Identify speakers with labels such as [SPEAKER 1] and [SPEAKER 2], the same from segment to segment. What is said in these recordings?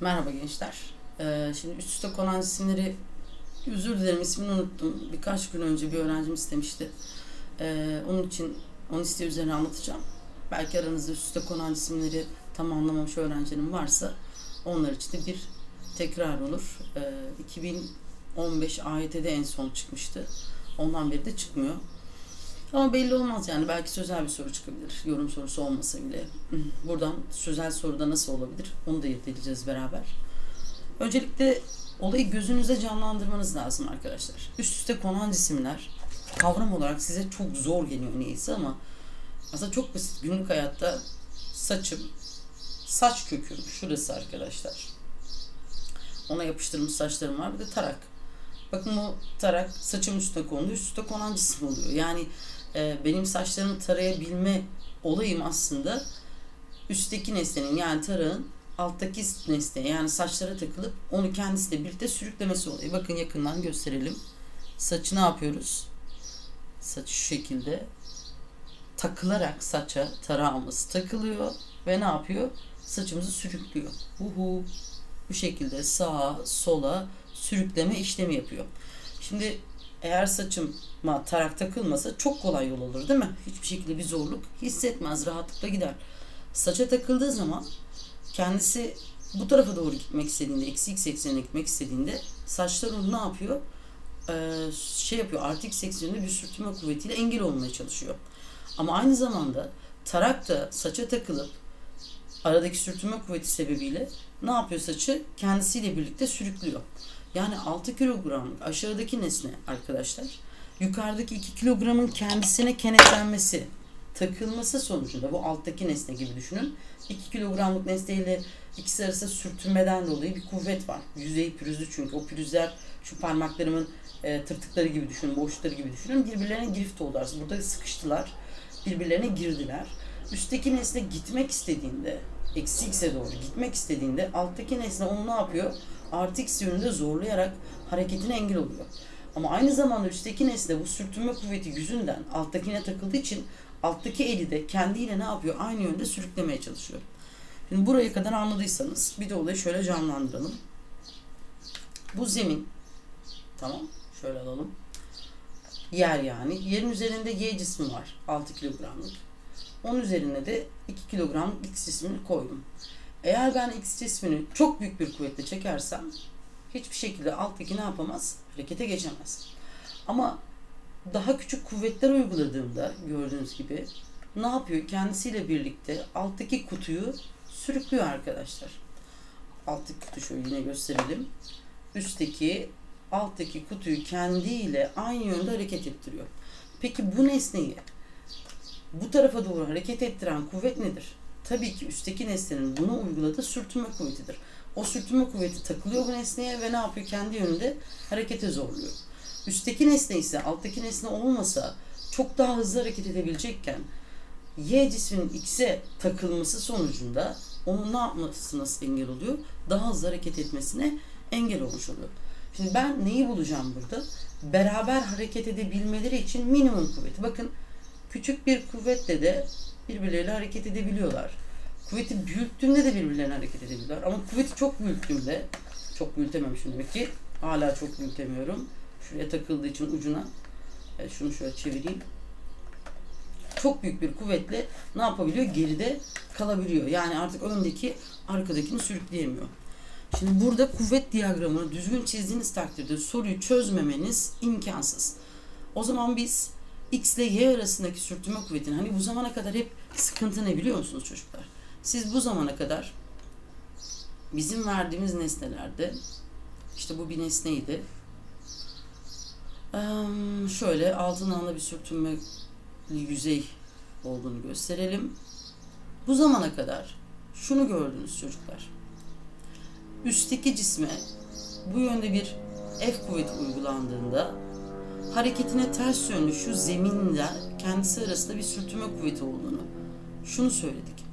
[SPEAKER 1] Merhaba gençler. Ee, şimdi üst üste konan isimleri özür dilerim ismini unuttum. Birkaç gün önce bir öğrencim istemişti. Ee, onun için onun isteği üzerine anlatacağım. Belki aranızda üst üste konan isimleri tam anlamamış öğrencilerim varsa onlar için de bir tekrar olur. Ee, 2015 AYT'de en son çıkmıştı. Ondan beri de çıkmıyor. Ama belli olmaz yani belki sözel bir soru çıkabilir. Yorum sorusu olmasa bile. Buradan sözel soruda nasıl olabilir onu da irdeleyeceğiz beraber. Öncelikle olayı gözünüze canlandırmanız lazım arkadaşlar. Üst üste konan cisimler kavram olarak size çok zor geliyor neyse ama aslında çok basit günlük hayatta saçım, saç köküm şurası arkadaşlar. Ona yapıştırılmış saçlarım var bir de tarak. Bakın bu tarak saçım üstüne kondu, üst üste konan cisim oluyor. Yani e, benim saçlarımı tarayabilme olayım aslında üstteki nesnenin yani tarağın alttaki nesneye yani saçlara takılıp onu kendisiyle birlikte sürüklemesi oluyor. Bakın yakından gösterelim. Saçı ne yapıyoruz? Saç şu şekilde takılarak saça tarağımız takılıyor ve ne yapıyor? Saçımızı sürüklüyor. Uhu. Bu şekilde sağa sola sürükleme işlemi yapıyor. Şimdi eğer saçıma tarak takılmasa çok kolay yol olur değil mi? Hiçbir şekilde bir zorluk hissetmez, rahatlıkla gider. Saça takıldığı zaman kendisi bu tarafa doğru gitmek istediğinde, eksi x eksenine gitmek istediğinde saçlar onu ne yapıyor? Ee, şey yapıyor, artı x ekseninde bir sürtünme kuvvetiyle engel olmaya çalışıyor. Ama aynı zamanda tarak da saça takılıp aradaki sürtünme kuvveti sebebiyle ne yapıyor saçı? Kendisiyle birlikte sürüklüyor. Yani 6 kilogramlık aşağıdaki nesne arkadaşlar yukarıdaki 2 kilogramın kendisine kenetlenmesi takılması sonucunda bu alttaki nesne gibi düşünün. 2 kilogramlık nesneyle ikisi arasında sürtünmeden dolayı bir kuvvet var. Yüzey pürüzlü çünkü o pürüzler şu parmaklarımın e, tırtıkları gibi düşünün, boşlukları gibi düşünün. Birbirlerine girift oldular. Burada sıkıştılar. Birbirlerine girdiler. Üstteki nesne gitmek istediğinde, eksi x'e doğru gitmek istediğinde alttaki nesne onu ne yapıyor? Artı x yönünde zorlayarak hareketine engel oluyor. Ama aynı zamanda üstteki nesne bu sürtünme kuvveti yüzünden alttakine takıldığı için alttaki eli de kendiyle ne yapıyor? Aynı yönde sürüklemeye çalışıyor. Şimdi buraya kadar anladıysanız bir de olayı şöyle canlandıralım. Bu zemin tamam şöyle alalım. Yer yani. Yerin üzerinde Y cismi var. 6 kilogramlık. Onun üzerine de 2 kilogramlık X cismini koydum. Eğer ben X cismini çok büyük bir kuvvetle çekersem hiçbir şekilde alttaki ne yapamaz? Harekete geçemez. Ama daha küçük kuvvetler uyguladığımda gördüğünüz gibi ne yapıyor? Kendisiyle birlikte alttaki kutuyu sürüklüyor arkadaşlar. Alttaki kutu şöyle yine gösterelim. Üstteki alttaki kutuyu kendiyle aynı yönde hareket ettiriyor. Peki bu nesneyi bu tarafa doğru hareket ettiren kuvvet nedir? Tabii ki üstteki nesnenin buna uyguladığı sürtünme kuvvetidir. O sürtünme kuvveti takılıyor bu nesneye ve ne yapıyor? Kendi yönünde harekete zorluyor. Üstteki nesne ise alttaki nesne olmasa çok daha hızlı hareket edebilecekken Y cisminin X'e takılması sonucunda onun ne yapmasına engel oluyor? Daha hızlı hareket etmesine engel olmuş oluyor. Şimdi ben neyi bulacağım burada? Beraber hareket edebilmeleri için minimum kuvveti. Bakın küçük bir kuvvetle de birbirleriyle hareket edebiliyorlar. Kuvveti büyüttüğünde de birbirlerine hareket edebiliyorlar. Ama kuvveti çok büyüttüğümde, çok büyütememişim demek ki. Hala çok büyütemiyorum. Şuraya takıldığı için ucuna. Evet, şunu şöyle çevireyim. Çok büyük bir kuvvetle ne yapabiliyor? Geride kalabiliyor. Yani artık öndeki arkadakini sürükleyemiyor. Şimdi burada kuvvet diyagramını düzgün çizdiğiniz takdirde soruyu çözmemeniz imkansız. O zaman biz X ile Y arasındaki sürtünme kuvvetini hani bu zamana kadar hep sıkıntı ne biliyor musunuz çocuklar? Siz bu zamana kadar bizim verdiğimiz nesnelerde işte bu bir nesneydi. Şöyle altın alanda bir sürtünme yüzey olduğunu gösterelim. Bu zamana kadar şunu gördünüz çocuklar. Üstteki cisme bu yönde bir F kuvveti uygulandığında hareketine ters yönlü şu zeminle kendisi arasında bir sürtünme kuvveti olduğunu şunu söyledik.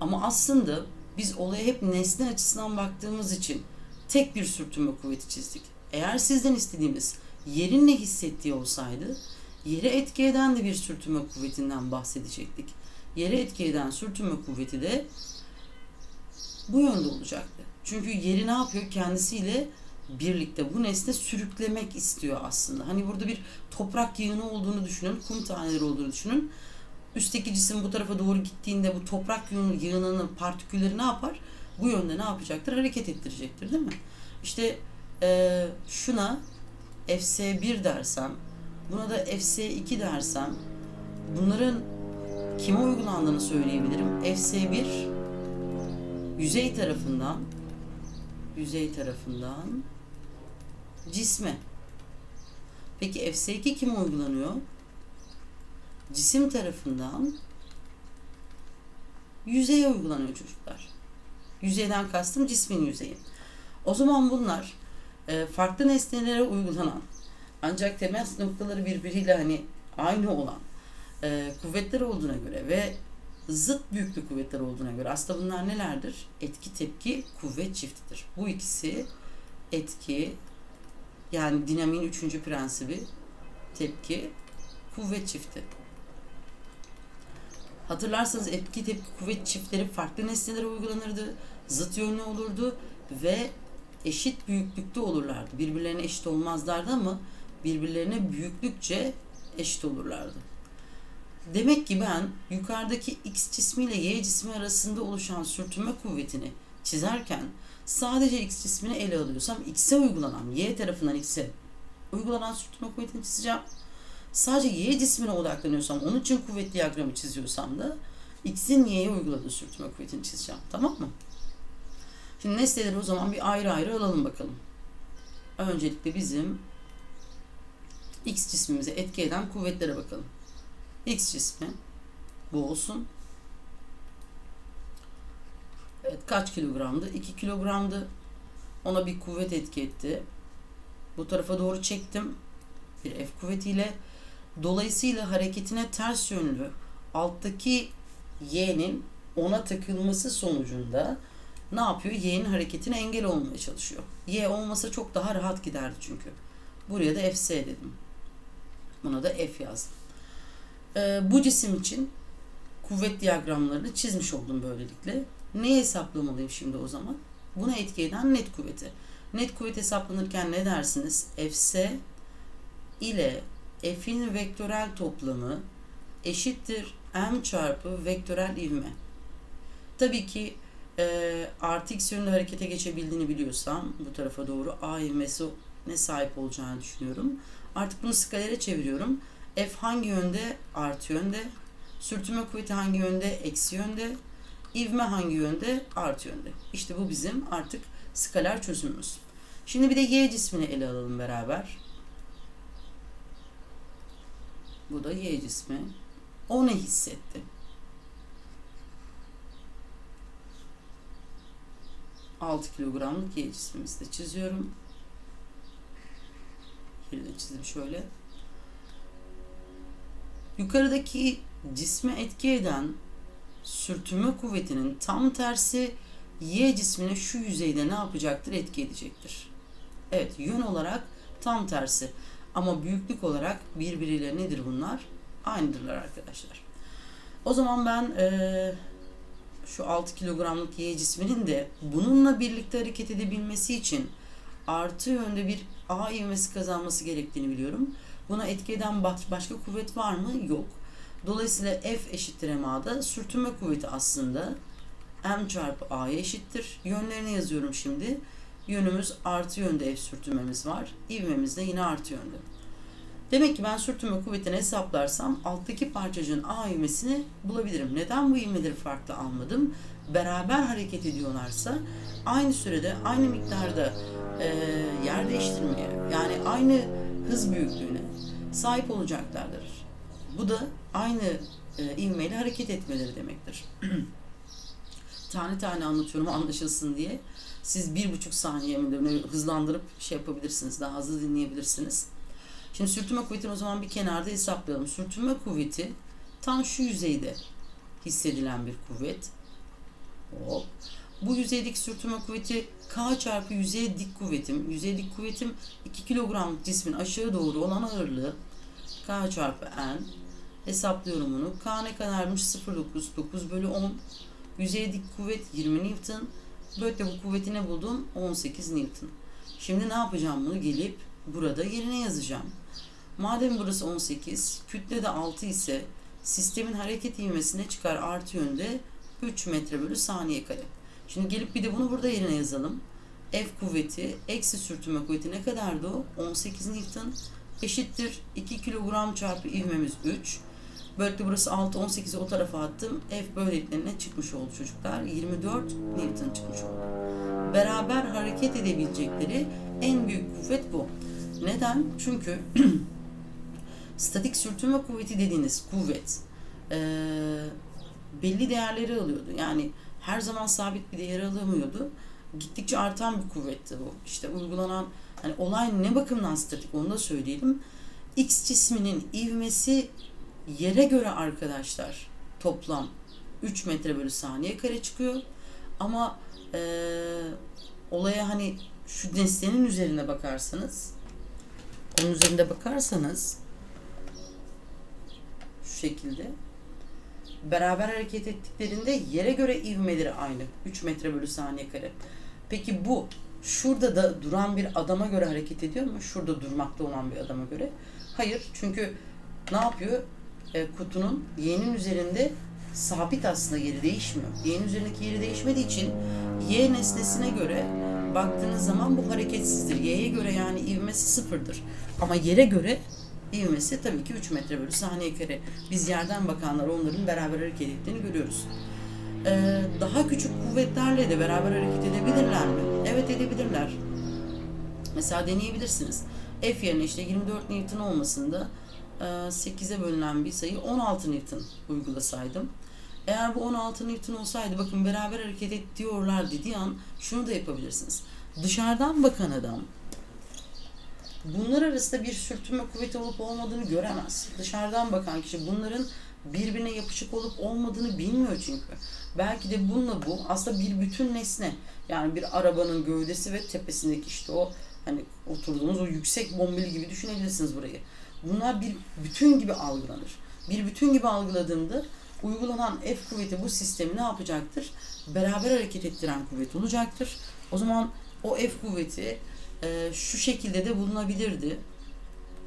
[SPEAKER 1] Ama aslında biz olaya hep nesne açısından baktığımız için tek bir sürtünme kuvveti çizdik. Eğer sizden istediğimiz yerin ne hissettiği olsaydı yere etki eden de bir sürtünme kuvvetinden bahsedecektik. Yere etki eden sürtünme kuvveti de bu yönde olacaktı. Çünkü yeri ne yapıyor? Kendisiyle birlikte bu nesne sürüklemek istiyor aslında. Hani burada bir toprak yığını olduğunu düşünün, kum taneleri olduğunu düşünün. Üstteki cisim bu tarafa doğru gittiğinde bu toprak yığını- yığınının partikülleri ne yapar? Bu yönde ne yapacaktır? Hareket ettirecektir değil mi? İşte eee, şuna Fs1 dersem, buna da Fs2 dersem bunların kime uygulandığını söyleyebilirim. Fs1 yüzey tarafından yüzey tarafından cisme. Peki Fs2 kime uygulanıyor? Cisim tarafından yüzeye uygulanıyor çocuklar. Yüzeyden kastım cismin yüzeyi. O zaman bunlar e, farklı nesnelere uygulanan ancak temel noktaları birbiriyle hani aynı olan e, kuvvetler olduğuna göre ve zıt büyüklük kuvvetler olduğuna göre aslında bunlar nelerdir? Etki, tepki, kuvvet çiftidir. Bu ikisi etki yani dinamiğin üçüncü prensibi tepki, kuvvet çifti. Hatırlarsanız etki, tepki, kuvvet çiftleri farklı nesnelere uygulanırdı. Zıt yönlü olurdu ve eşit büyüklükte olurlardı. Birbirlerine eşit olmazlardı ama birbirlerine büyüklükçe eşit olurlardı. Demek ki ben yukarıdaki x cismiyle y cismi arasında oluşan sürtünme kuvvetini çizerken sadece x cismini ele alıyorsam x'e uygulanan, y tarafından x'e uygulanan sürtünme kuvvetini çizeceğim. Sadece y cismine odaklanıyorsam, onun için kuvvet diyagramı çiziyorsam da x'in y'ye uyguladığı sürtünme kuvvetini çizeceğim. Tamam mı? Şimdi nesneleri o zaman bir ayrı ayrı alalım bakalım. Öncelikle bizim x cismimize etki eden kuvvetlere bakalım. X cismi bu olsun. Evet kaç kilogramdı? 2 kilogramdı. Ona bir kuvvet etki etti. Bu tarafa doğru çektim. Bir F kuvvetiyle. Dolayısıyla hareketine ters yönlü alttaki Y'nin ona takılması sonucunda ne yapıyor? Y'nin hareketine engel olmaya çalışıyor. Y olmasa çok daha rahat giderdi çünkü. Buraya da Fs dedim. Buna da F yazdım. Ee, bu cisim için kuvvet diyagramlarını çizmiş oldum böylelikle. Neyi hesaplamalıyım şimdi o zaman? Buna etki eden net kuvveti. Net kuvvet hesaplanırken ne dersiniz? Fs ile F'in vektörel toplamı eşittir m çarpı vektörel ivme. Tabii ki e, artı yönünde harekete geçebildiğini biliyorsam bu tarafa doğru a ivmesi ne sahip olacağını düşünüyorum. Artık bunu skalere çeviriyorum. F hangi yönde? Artı yönde. Sürtünme kuvveti hangi yönde? Eksi yönde. İvme hangi yönde? Artı yönde. İşte bu bizim artık skaler çözümümüz. Şimdi bir de Y cismini ele alalım beraber. Bu da Y cismi. O ne hissetti? Altı kilogramlık Y cismimizi de çiziyorum. Yeri de çizdim şöyle. Yukarıdaki cisme etki eden sürtünme kuvvetinin tam tersi Y cismine şu yüzeyde ne yapacaktır? Etki edecektir. Evet yön olarak tam tersi. Ama büyüklük olarak birbiriyle nedir bunlar? Aynıdırlar arkadaşlar. O zaman ben eee, şu 6 kilogramlık Y cisminin de bununla birlikte hareket edebilmesi için artı yönde bir A ivmesi kazanması gerektiğini biliyorum. Buna etki eden baş- başka kuvvet var mı? Yok. Dolayısıyla F eşittir MA'da sürtünme kuvveti aslında M çarpı A'ya eşittir. Yönlerini yazıyorum şimdi. Yönümüz artı yönde F sürtünmemiz var. İvmemiz de yine artı yönde. Demek ki ben sürtünme kuvvetini hesaplarsam alttaki parçacığın A ivmesini bulabilirim. Neden bu ivmeleri farklı almadım? Beraber hareket ediyorlarsa aynı sürede aynı miktarda e, yer değiştirmeye yani aynı hız büyüklüğüne sahip olacaklardır. Bu da aynı e, ivmeyle hareket etmeleri demektir. tane tane anlatıyorum anlaşılsın diye. Siz bir buçuk saniye mi hızlandırıp şey yapabilirsiniz. Daha hızlı dinleyebilirsiniz. Şimdi sürtünme kuvvetini o zaman bir kenarda hesaplayalım. Sürtünme kuvveti tam şu yüzeyde hissedilen bir kuvvet. Hop. Bu yüzeydeki sürtünme kuvveti K çarpı yüzeye dik kuvvetim. Yüzey dik kuvvetim 2 kilogramlık cismin aşağı doğru olan ağırlığı K çarpı N. Hesaplıyorum bunu. K ne kadarmış? 0.9. 9 bölü 10. Yüzey dik kuvvet 20 Newton. Böylelikle bu kuvveti ne buldum? 18 Newton. Şimdi ne yapacağım bunu? Gelip burada yerine yazacağım. Madem burası 18, kütle de 6 ise sistemin hareket ivmesine çıkar artı yönde 3 metre bölü saniye kare. Şimdi gelip bir de bunu burada yerine yazalım. F kuvveti eksi sürtünme kuvveti ne kadardı o? 18 Newton eşittir 2 kilogram çarpı ivmemiz 3. Böylelikle burası 6, 18'i o tarafa attım. F böylelikle ne çıkmış oldu çocuklar? 24 Newton çıkmış oldu. Beraber hareket edebilecekleri en büyük kuvvet bu. Neden? Çünkü statik sürtünme kuvveti dediğiniz kuvvet eee, belli değerleri alıyordu. Yani her zaman sabit bir değer alamıyordu. Gittikçe artan bir kuvvetti bu. İşte uygulanan hani olay ne bakımdan statik onu da söyleyelim. X cisminin ivmesi yere göre arkadaşlar toplam 3 metre bölü saniye kare çıkıyor. Ama eee, olaya hani şu nesnenin üzerine bakarsanız onun üzerinde bakarsanız şu şekilde beraber hareket ettiklerinde yere göre ivmeleri aynı. 3 metre bölü saniye kare. Peki bu şurada da duran bir adama göre hareket ediyor mu? Şurada durmakta olan bir adama göre. Hayır. Çünkü ne yapıyor? E, kutunun y'nin üzerinde sabit aslında yeri değişmiyor. Y'nin üzerindeki yeri değişmediği için y nesnesine göre baktığınız zaman bu hareketsizdir. Y'ye göre yani ivmesi sıfırdır. Ama yere göre ivmesi tabii ki 3 metre bölü saniye kare. Biz yerden bakanlar onların beraber hareket ettiğini görüyoruz. Ee, daha küçük kuvvetlerle de beraber hareket edebilirler mi? Evet edebilirler. Mesela deneyebilirsiniz. F yerine işte 24 Newton olmasında 8'e bölünen bir sayı 16 Newton uygulasaydım. Eğer bu 16 Newton olsaydı bakın beraber hareket et diyorlar dediği an şunu da yapabilirsiniz. Dışarıdan bakan adam bunlar arasında bir sürtünme kuvveti olup olmadığını göremez. Dışarıdan bakan kişi bunların birbirine yapışık olup olmadığını bilmiyor çünkü. Belki de bununla bu aslında bir bütün nesne. Yani bir arabanın gövdesi ve tepesindeki işte o hani oturduğunuz o yüksek bombili gibi düşünebilirsiniz burayı. Bunlar bir bütün gibi algılanır. Bir bütün gibi algıladığında uygulanan F kuvveti bu sistemi ne yapacaktır? Beraber hareket ettiren kuvvet olacaktır. O zaman o F kuvveti e, şu şekilde de bulunabilirdi.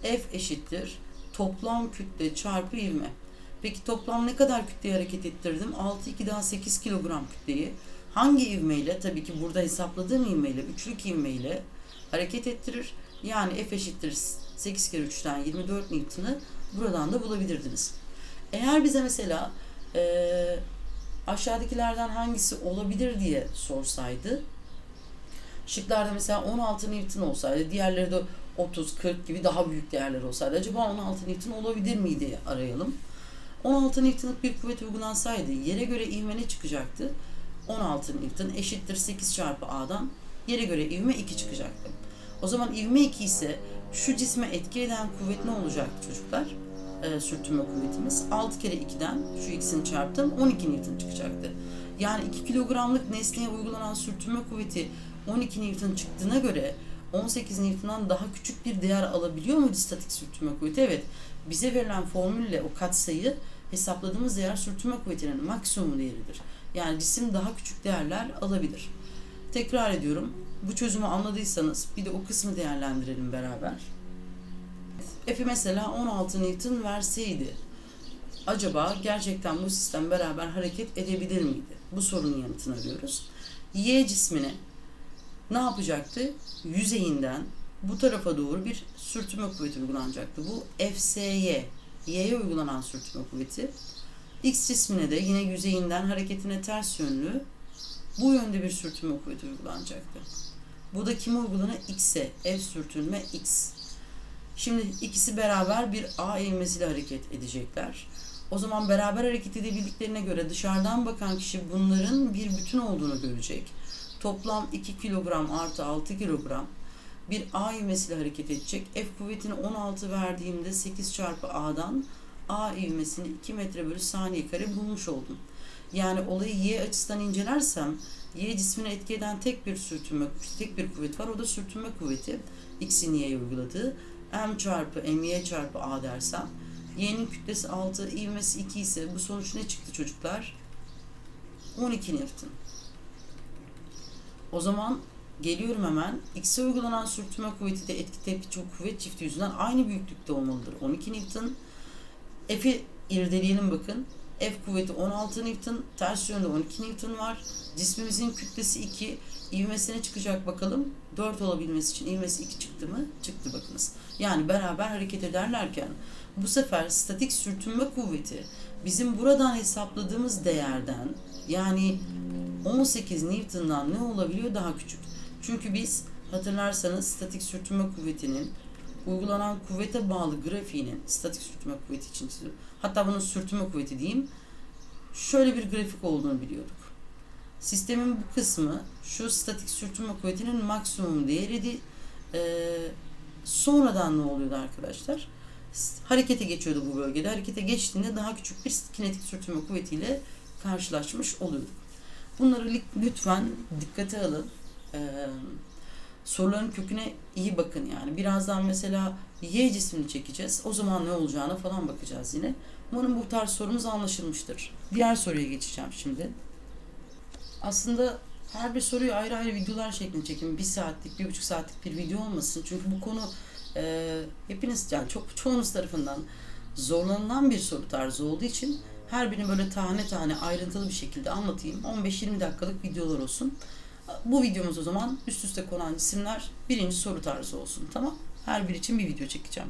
[SPEAKER 1] F eşittir toplam kütle çarpı ivme. Peki toplam ne kadar kütleyi hareket ettirdim? 6 2 daha 8 kilogram kütleyi. Hangi ivmeyle? Tabii ki burada hesapladığım ivmeyle, üçlük ivmeyle hareket ettirir. Yani F eşittir 8 kere 3'ten 24 Newton'ı buradan da bulabilirdiniz. Eğer bize mesela e, aşağıdakilerden hangisi olabilir diye sorsaydı şıklarda mesela 16 Newton olsaydı diğerleri de 30, 40 gibi daha büyük değerler olsaydı acaba 16 Newton olabilir miydi arayalım. 16 Newton'lık bir kuvvet uygulansaydı yere göre ivme ne çıkacaktı? 16 Newton eşittir 8 çarpı A'dan yere göre ivme 2 çıkacaktı. O zaman ivme 2 ise şu cisme etki eden kuvvet ne olacaktı çocuklar? Ee, sürtünme kuvvetimiz. 6 kere 2'den şu ikisini çarptım 12 Newton çıkacaktı. Yani 2 kilogramlık nesneye uygulanan sürtünme kuvveti 12 Newton çıktığına göre 18 Newton'dan daha küçük bir değer alabiliyor muydu statik sürtünme kuvveti? Evet. Bize verilen formülle o katsayı hesapladığımız değer sürtünme kuvvetinin maksimum değeridir. Yani cisim daha küçük değerler alabilir. Tekrar ediyorum. Bu çözümü anladıysanız bir de o kısmı değerlendirelim beraber. F'i mesela 16 Newton verseydi acaba gerçekten bu sistem beraber hareket edebilir miydi? Bu sorunun yanıtını arıyoruz. Y cismine ne yapacaktı? Yüzeyinden bu tarafa doğru bir sürtünme kuvveti uygulanacaktı. Bu FSY, Y'ye uygulanan sürtünme kuvveti. X cismine de yine yüzeyinden hareketine ters yönlü bu yönde bir sürtünme kuvveti uygulanacaktı. Bu da kime uygulanır? X'e. F sürtünme X. Şimdi ikisi beraber bir A ivmesiyle hareket edecekler. O zaman beraber hareket edebildiklerine göre dışarıdan bakan kişi bunların bir bütün olduğunu görecek. Toplam 2 kilogram artı 6 kilogram bir A ivmesiyle hareket edecek. F kuvvetini 16 verdiğimde 8 çarpı A'dan A ivmesini 2 metre bölü saniye kare bulmuş oldum. Yani olayı Y açısından incelersem Y cismine etki eden tek bir sürtünme, tek bir kuvvet var. O da sürtünme kuvveti. X'in Y'ye uyguladığı. M çarpı MY çarpı A dersem. Y'nin kütlesi 6, ivmesi 2 ise bu sonuç ne çıktı çocuklar? 12 Newton. O zaman geliyorum hemen. X'e uygulanan sürtünme kuvveti de etki tepki çok kuvvet çifti yüzünden aynı büyüklükte olmalıdır. 12 Newton. F'i irdeleyelim bakın. F kuvveti 16 Newton. Ters yönde 12 Newton var. Cismimizin kütlesi 2. İvmesine çıkacak bakalım. 4 olabilmesi için ivmesi 2 çıktı mı? Çıktı bakınız. Yani beraber hareket ederlerken bu sefer statik sürtünme kuvveti bizim buradan hesapladığımız değerden yani 18 Newton'dan ne olabiliyor? Daha küçük. Çünkü biz hatırlarsanız statik sürtünme kuvvetinin uygulanan kuvvete bağlı grafiğinin statik sürtünme kuvveti için. Hatta bunun sürtünme kuvveti diyeyim. Şöyle bir grafik olduğunu biliyorduk. Sistemin bu kısmı şu statik sürtünme kuvvetinin maksimum değeriydi. Ee, sonradan ne oluyordu arkadaşlar? Harekete geçiyordu bu bölgede. Harekete geçtiğinde daha küçük bir kinetik sürtünme kuvvetiyle karşılaşmış oluyorduk. Bunları lütfen dikkate alın. Ee, soruların köküne iyi bakın yani. Birazdan mesela Y cismini çekeceğiz. O zaman ne olacağına falan bakacağız yine. Umarım bu tarz sorumuz anlaşılmıştır. Diğer soruya geçeceğim şimdi. Aslında her bir soruyu ayrı ayrı videolar şeklinde çekin. Bir saatlik, bir buçuk saatlik bir video olmasın. Çünkü bu konu e, hepiniz yani çok çoğunuz tarafından zorlanılan bir soru tarzı olduğu için her birini böyle tane tane ayrıntılı bir şekilde anlatayım. 15-20 dakikalık videolar olsun. Bu videomuz o zaman üst üste konan isimler birinci soru tarzı olsun. Tamam? Her bir için bir video çekeceğim.